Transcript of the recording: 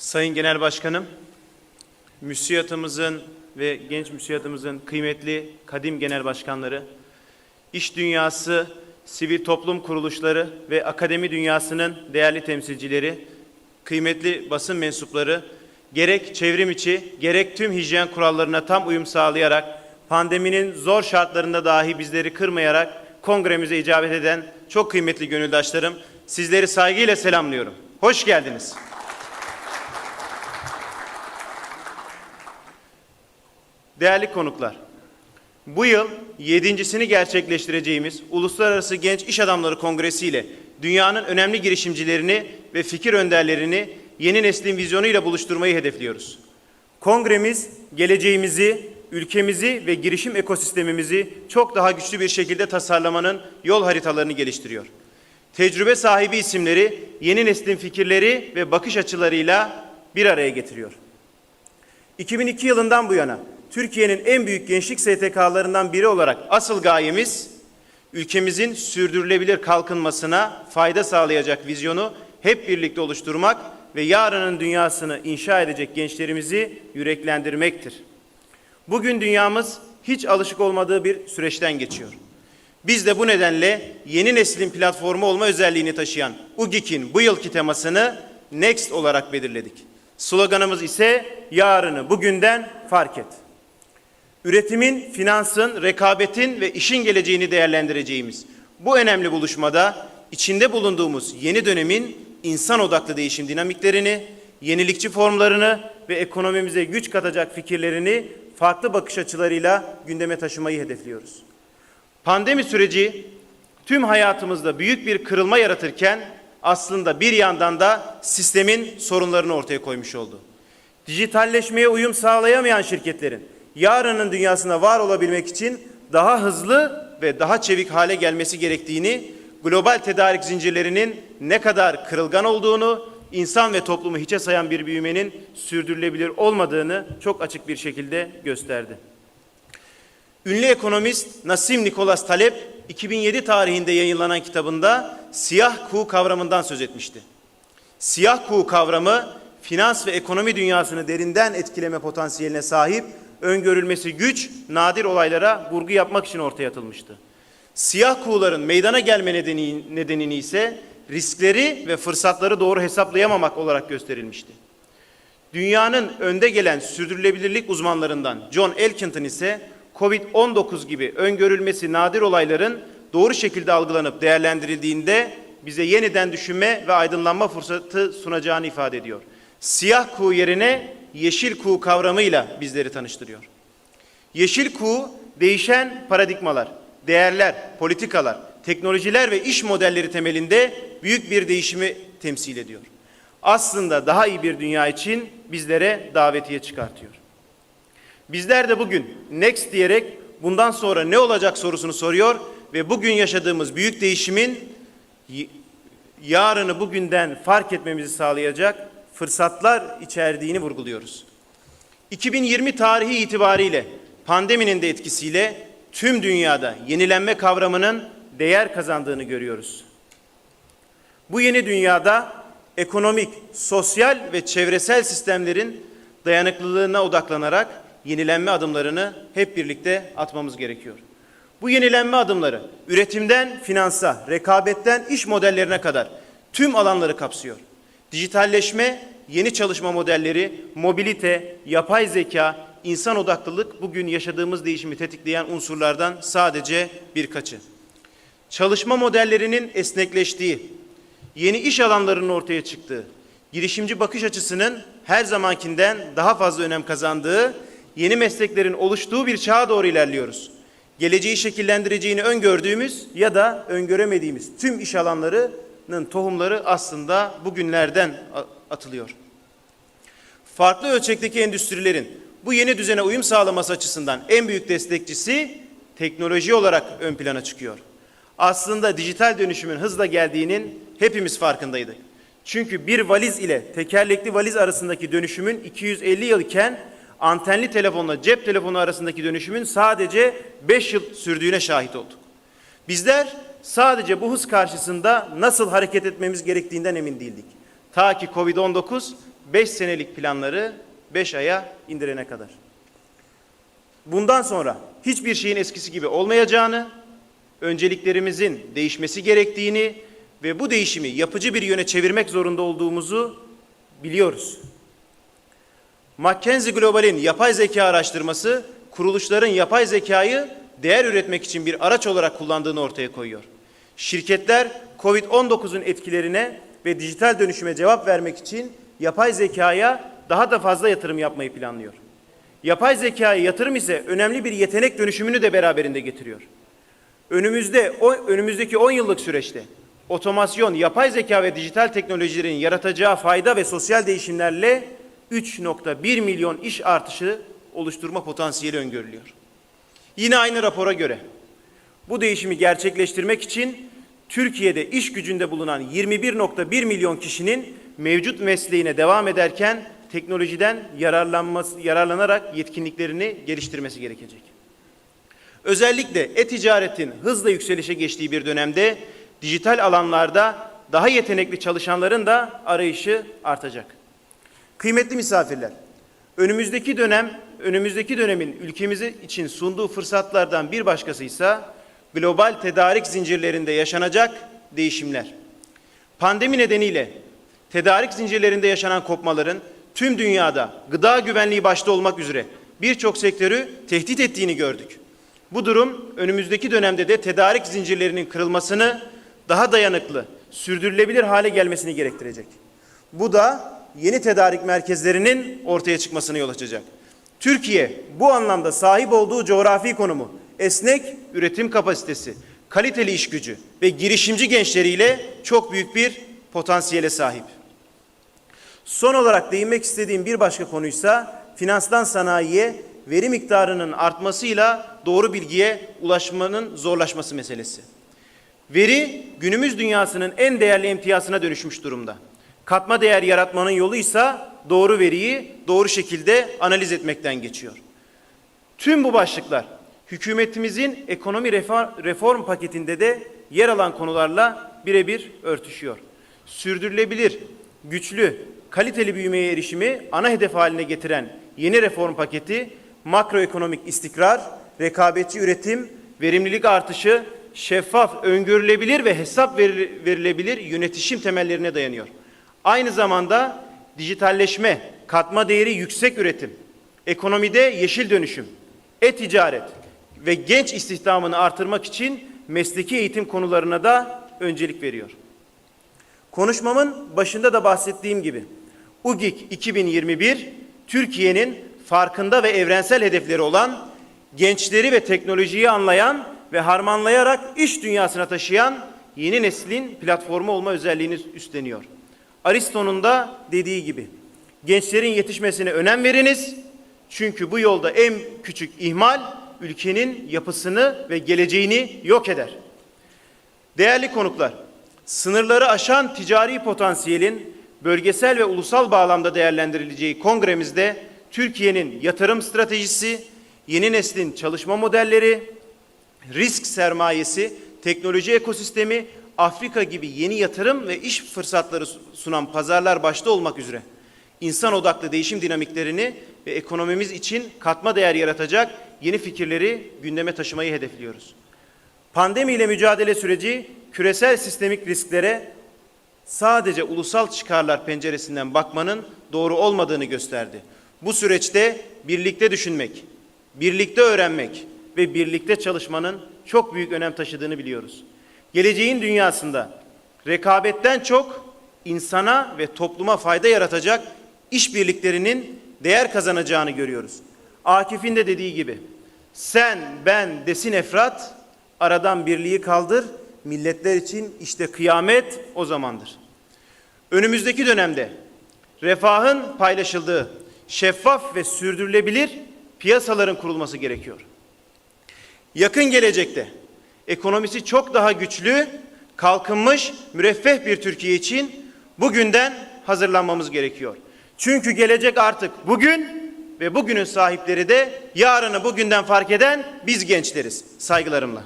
Sayın Genel Başkanım, müsiyatımızın ve genç müsiyatımızın kıymetli kadim genel başkanları, iş dünyası, sivil toplum kuruluşları ve akademi dünyasının değerli temsilcileri, kıymetli basın mensupları, gerek çevrim içi, gerek tüm hijyen kurallarına tam uyum sağlayarak, pandeminin zor şartlarında dahi bizleri kırmayarak kongremize icabet eden çok kıymetli gönüldaşlarım, sizleri saygıyla selamlıyorum. Hoş geldiniz. Değerli konuklar, bu yıl yedincisini gerçekleştireceğimiz Uluslararası Genç İş Adamları Kongresi ile dünyanın önemli girişimcilerini ve fikir önderlerini yeni neslin vizyonuyla buluşturmayı hedefliyoruz. Kongremiz geleceğimizi, ülkemizi ve girişim ekosistemimizi çok daha güçlü bir şekilde tasarlamanın yol haritalarını geliştiriyor. Tecrübe sahibi isimleri yeni neslin fikirleri ve bakış açılarıyla bir araya getiriyor. 2002 yılından bu yana Türkiye'nin en büyük gençlik STK'larından biri olarak asıl gayemiz ülkemizin sürdürülebilir kalkınmasına fayda sağlayacak vizyonu hep birlikte oluşturmak ve yarının dünyasını inşa edecek gençlerimizi yüreklendirmektir. Bugün dünyamız hiç alışık olmadığı bir süreçten geçiyor. Biz de bu nedenle yeni neslin platformu olma özelliğini taşıyan UGİK'in bu yılki temasını Next olarak belirledik. Sloganımız ise yarını bugünden fark et. Üretimin, finansın, rekabetin ve işin geleceğini değerlendireceğimiz bu önemli buluşmada içinde bulunduğumuz yeni dönemin insan odaklı değişim dinamiklerini, yenilikçi formlarını ve ekonomimize güç katacak fikirlerini farklı bakış açılarıyla gündeme taşımayı hedefliyoruz. Pandemi süreci tüm hayatımızda büyük bir kırılma yaratırken aslında bir yandan da sistemin sorunlarını ortaya koymuş oldu. Dijitalleşmeye uyum sağlayamayan şirketlerin yarının dünyasına var olabilmek için daha hızlı ve daha çevik hale gelmesi gerektiğini, global tedarik zincirlerinin ne kadar kırılgan olduğunu, insan ve toplumu hiçe sayan bir büyümenin sürdürülebilir olmadığını çok açık bir şekilde gösterdi. Ünlü ekonomist Nasim Nikolas Taleb 2007 tarihinde yayınlanan kitabında siyah kuğu kavramından söz etmişti. Siyah kuğu kavramı finans ve ekonomi dünyasını derinden etkileme potansiyeline sahip, öngörülmesi güç, nadir olaylara vurgu yapmak için ortaya atılmıştı. Siyah kuğuların meydana gelme nedeni, nedenini ise riskleri ve fırsatları doğru hesaplayamamak olarak gösterilmişti. Dünyanın önde gelen sürdürülebilirlik uzmanlarından John Elkington ise Covid-19 gibi öngörülmesi nadir olayların doğru şekilde algılanıp değerlendirildiğinde bize yeniden düşünme ve aydınlanma fırsatı sunacağını ifade ediyor. Siyah kuğu yerine yeşil kuğu kavramıyla bizleri tanıştırıyor. Yeşil kuğu değişen paradigmalar, değerler, politikalar, teknolojiler ve iş modelleri temelinde büyük bir değişimi temsil ediyor. Aslında daha iyi bir dünya için bizlere davetiye çıkartıyor. Bizler de bugün next diyerek bundan sonra ne olacak sorusunu soruyor ve bugün yaşadığımız büyük değişimin yarını bugünden fark etmemizi sağlayacak fırsatlar içerdiğini vurguluyoruz. 2020 tarihi itibariyle pandeminin de etkisiyle tüm dünyada yenilenme kavramının değer kazandığını görüyoruz. Bu yeni dünyada ekonomik, sosyal ve çevresel sistemlerin dayanıklılığına odaklanarak yenilenme adımlarını hep birlikte atmamız gerekiyor. Bu yenilenme adımları üretimden finansa, rekabetten iş modellerine kadar tüm alanları kapsıyor. Dijitalleşme, yeni çalışma modelleri, mobilite, yapay zeka, insan odaklılık bugün yaşadığımız değişimi tetikleyen unsurlardan sadece birkaçı. Çalışma modellerinin esnekleştiği, yeni iş alanlarının ortaya çıktığı, girişimci bakış açısının her zamankinden daha fazla önem kazandığı, yeni mesleklerin oluştuğu bir çağa doğru ilerliyoruz. Geleceği şekillendireceğini öngördüğümüz ya da öngöremediğimiz tüm iş alanlarının tohumları aslında bugünlerden atılıyor. Farklı ölçekteki endüstrilerin bu yeni düzene uyum sağlaması açısından en büyük destekçisi teknoloji olarak ön plana çıkıyor. Aslında dijital dönüşümün hızla geldiğinin hepimiz farkındaydık. Çünkü bir valiz ile tekerlekli valiz arasındaki dönüşümün 250 yıl iken antenli telefonla cep telefonu arasındaki dönüşümün sadece 5 yıl sürdüğüne şahit olduk. Bizler sadece bu hız karşısında nasıl hareket etmemiz gerektiğinden emin değildik. Ta ki Covid-19 5 senelik planları 5 aya indirene kadar. Bundan sonra hiçbir şeyin eskisi gibi olmayacağını, önceliklerimizin değişmesi gerektiğini ve bu değişimi yapıcı bir yöne çevirmek zorunda olduğumuzu biliyoruz. McKinsey Global'in yapay zeka araştırması kuruluşların yapay zekayı değer üretmek için bir araç olarak kullandığını ortaya koyuyor. Şirketler COVID-19'un etkilerine ve dijital dönüşüme cevap vermek için yapay zekaya daha da fazla yatırım yapmayı planlıyor. Yapay zekaya yatırım ise önemli bir yetenek dönüşümünü de beraberinde getiriyor. Önümüzde o, önümüzdeki 10 yıllık süreçte otomasyon, yapay zeka ve dijital teknolojilerin yaratacağı fayda ve sosyal değişimlerle 3.1 milyon iş artışı oluşturma potansiyeli öngörülüyor. Yine aynı rapora göre bu değişimi gerçekleştirmek için Türkiye'de iş gücünde bulunan 21.1 milyon kişinin mevcut mesleğine devam ederken teknolojiden yararlanması, yararlanarak yetkinliklerini geliştirmesi gerekecek. Özellikle e-ticaretin hızla yükselişe geçtiği bir dönemde dijital alanlarda daha yetenekli çalışanların da arayışı artacak. Kıymetli misafirler, önümüzdeki dönem, önümüzdeki dönemin ülkemizi için sunduğu fırsatlardan bir başkası ise global tedarik zincirlerinde yaşanacak değişimler. Pandemi nedeniyle tedarik zincirlerinde yaşanan kopmaların tüm dünyada gıda güvenliği başta olmak üzere birçok sektörü tehdit ettiğini gördük. Bu durum önümüzdeki dönemde de tedarik zincirlerinin kırılmasını daha dayanıklı, sürdürülebilir hale gelmesini gerektirecek. Bu da yeni tedarik merkezlerinin ortaya çıkmasına yol açacak. Türkiye bu anlamda sahip olduğu coğrafi konumu, esnek üretim kapasitesi, kaliteli iş gücü ve girişimci gençleriyle çok büyük bir potansiyele sahip. Son olarak değinmek istediğim bir başka konuysa finanstan sanayiye veri miktarının artmasıyla doğru bilgiye ulaşmanın zorlaşması meselesi. Veri günümüz dünyasının en değerli emtiyasına dönüşmüş durumda. Katma değer yaratmanın yolu ise doğru veriyi doğru şekilde analiz etmekten geçiyor. Tüm bu başlıklar hükümetimizin ekonomi reform paketinde de yer alan konularla birebir örtüşüyor. Sürdürülebilir, güçlü, kaliteli büyümeye erişimi ana hedef haline getiren yeni reform paketi makroekonomik istikrar, rekabetçi üretim, verimlilik artışı, şeffaf, öngörülebilir ve hesap verilebilir yönetişim temellerine dayanıyor. Aynı zamanda dijitalleşme, katma değeri yüksek üretim, ekonomide yeşil dönüşüm, e-ticaret ve genç istihdamını artırmak için mesleki eğitim konularına da öncelik veriyor. Konuşmamın başında da bahsettiğim gibi UGİK 2021 Türkiye'nin farkında ve evrensel hedefleri olan gençleri ve teknolojiyi anlayan ve harmanlayarak iş dünyasına taşıyan yeni neslin platformu olma özelliğini üstleniyor. Aristo'nun da dediği gibi gençlerin yetişmesine önem veriniz. Çünkü bu yolda en küçük ihmal ülkenin yapısını ve geleceğini yok eder. Değerli konuklar, sınırları aşan ticari potansiyelin bölgesel ve ulusal bağlamda değerlendirileceği kongremizde Türkiye'nin yatırım stratejisi, yeni neslin çalışma modelleri, risk sermayesi, teknoloji ekosistemi, Afrika gibi yeni yatırım ve iş fırsatları sunan pazarlar başta olmak üzere insan odaklı değişim dinamiklerini ve ekonomimiz için katma değer yaratacak yeni fikirleri gündeme taşımayı hedefliyoruz. Pandemi ile mücadele süreci küresel sistemik risklere sadece ulusal çıkarlar penceresinden bakmanın doğru olmadığını gösterdi. Bu süreçte birlikte düşünmek, birlikte öğrenmek ve birlikte çalışmanın çok büyük önem taşıdığını biliyoruz. Geleceğin dünyasında rekabetten çok insana ve topluma fayda yaratacak işbirliklerinin değer kazanacağını görüyoruz. Akif'in de dediği gibi sen, ben, desin Efrat, aradan birliği kaldır, milletler için işte kıyamet o zamandır. Önümüzdeki dönemde refahın paylaşıldığı, şeffaf ve sürdürülebilir piyasaların kurulması gerekiyor. Yakın gelecekte ekonomisi çok daha güçlü, kalkınmış, müreffeh bir Türkiye için bugünden hazırlanmamız gerekiyor. Çünkü gelecek artık bugün ve bugünün sahipleri de yarını bugünden fark eden biz gençleriz. Saygılarımla.